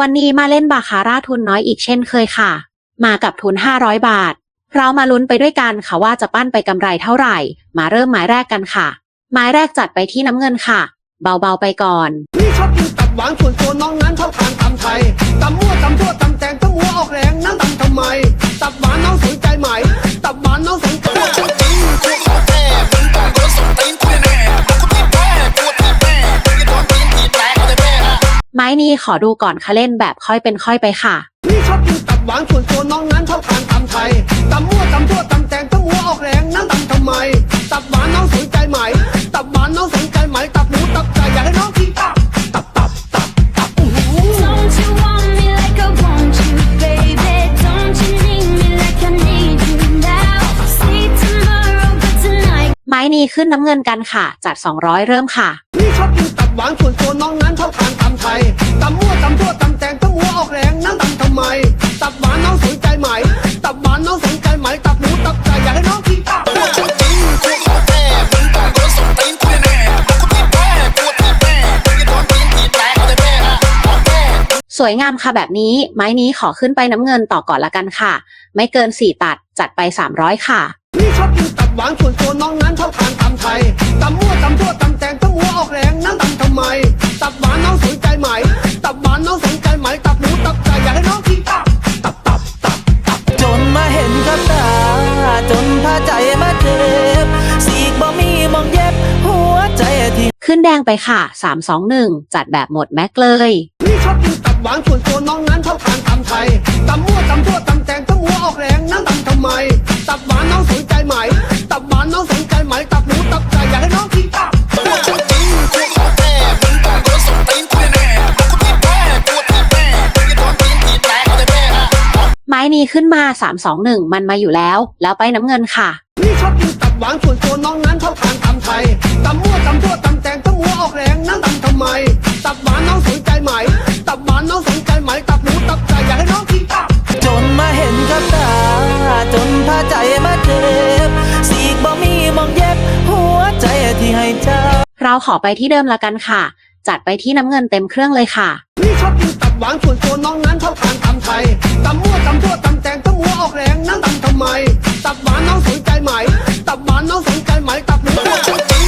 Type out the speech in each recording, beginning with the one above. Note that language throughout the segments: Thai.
วันนี้มาเล่นบาคาร่าทุนน้อยอีกเช่นเคยค่ะ มากับทุน 500 บาท เรามาลุ้นไปด้วยกันค่ะว่าจะปั้นไปกำไรเท่าไหร่ มาเริ่มไม้แรกกันค่ะไม้แรกจัดไปที่น้ำเงินค่ะ เบาๆไปก่อนพี่ชอบกินตับหวานส่วนตัวน้องนั้นชอบทานตำไทยตำมั่วตำทั่วตำแตงต้งหัวออกแรงนั่งตำทำไม ตับหวานน้องสนใจไหม ตับหวานน้องสนใจ ไม้นี้ขอดูก่อนค่ะเล่นแบบค่อยเป็นค่อยไปค่ะ นี่ชอบกินตับหวานส่วนตัวน้องนั้นชอบทานตำไทยตำ นี้ขึ้นน้ำเงินกันค่ะ จัด 200 เริ่มค่ะพี่ชอบกินตับหวานส่วนตัวน้องนั้นชอบทานตำไทยตำมั่วตำทั่วตำแตงต้องหัวออกแรงนั่งตำทำไม ตับหวานน้องสนใจไหม ตับหวานน้องสนใจไหม ตับหมูตับไก่อยากให้น้องกินตับสวยงามค่ะแบบนี้ ไม้นี้ขอขึ้นไปน้ำเงินต่อก่อนละกันค่ะ ไม่เกิน4ตัดจัดไป 300 ค่ะพี่ชอบกินตับ หวานส่วนตัวน้องนั้นชอบทานตำไทยตำมั่วตำทั่วตำแตงต้องหัวออกแรงนั่งตำทำไม ตับหวานน้องสนใจไหม ตับหวานน้องสนใจไหม ตับหมูตับไก่อยากให้น้องกินตับ ตับตับตับตับจนมาเห็นกับตา จนพาใจมาเจ็บสีกบ่มีมองเย็บ หัวใจที่ขึ้นแดงไปค่ะ 321 จัดแบบหมดแม็กเลยพี่ชอบกินตับหวานส่วนตัวน้องนั้นชอบทานตำไทยตำมั่วตำทั่วตำแตงต้องหัวออกแรงนั่งตำทำไม ตับหวานน้องสนใจไหม ตับหวานน้องสนใจไหม ตับหมูตับไก่อยากให้น้องกินตับไม้นี้ขึ้นมา 321 มันมาอยู่แล้ว แล้วไปน้ำเงินค่ะพี่ชอบกินตับหวานส่วนตัวน้องนั้นชอบทานตำไทยตำมั่วตำทั่วตำแตงต้องหัวออกแรงนั่งตำทำไม ตับหวานน้อง เราขอไปที่เดิมละกันค่ะ จัดไปที่น้ำเงินเต็มเครื่องเลยค่ะพี่ชอบกินตับหวานส่วนตัวน้องนั้นชอบทานตำไทยตำมั่วตำทั่วตำแตงต้องหัวออกแรงนั่งตำทำไม ตับหวานน้องสนใจไหม ตับหวานน้องสนใจไหมตับหมูตับไก่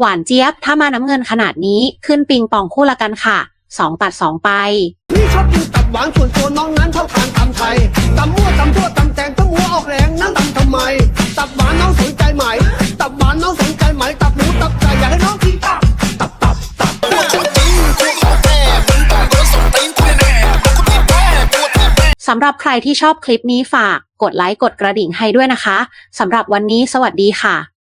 หวานเจี๊ยบถ้ามาน้ำเงินขนาดนี้ขึ้นปิงปองคู่ละกันค่ะ 2ตัด2ไปพี่ชอบกินตับหวานส่วนตัวน้องนั้นชอบทานตำไทยตำมั่วตำทั่วตำแตงต้องหัวออกแรงนั่งตำทำไม ตับหวานน้องสนใจไหม ตับหวานน้องสนใจไหม ตับหมูตับไก่อยากให้น้องกินตับ ตับตับตับสำหรับใครที่ชอบคลิปนี้ฝากกดไลค์กดกระดิ่งให้ด้วยนะคะสำหรับวันนี้สวัสดีค่ะ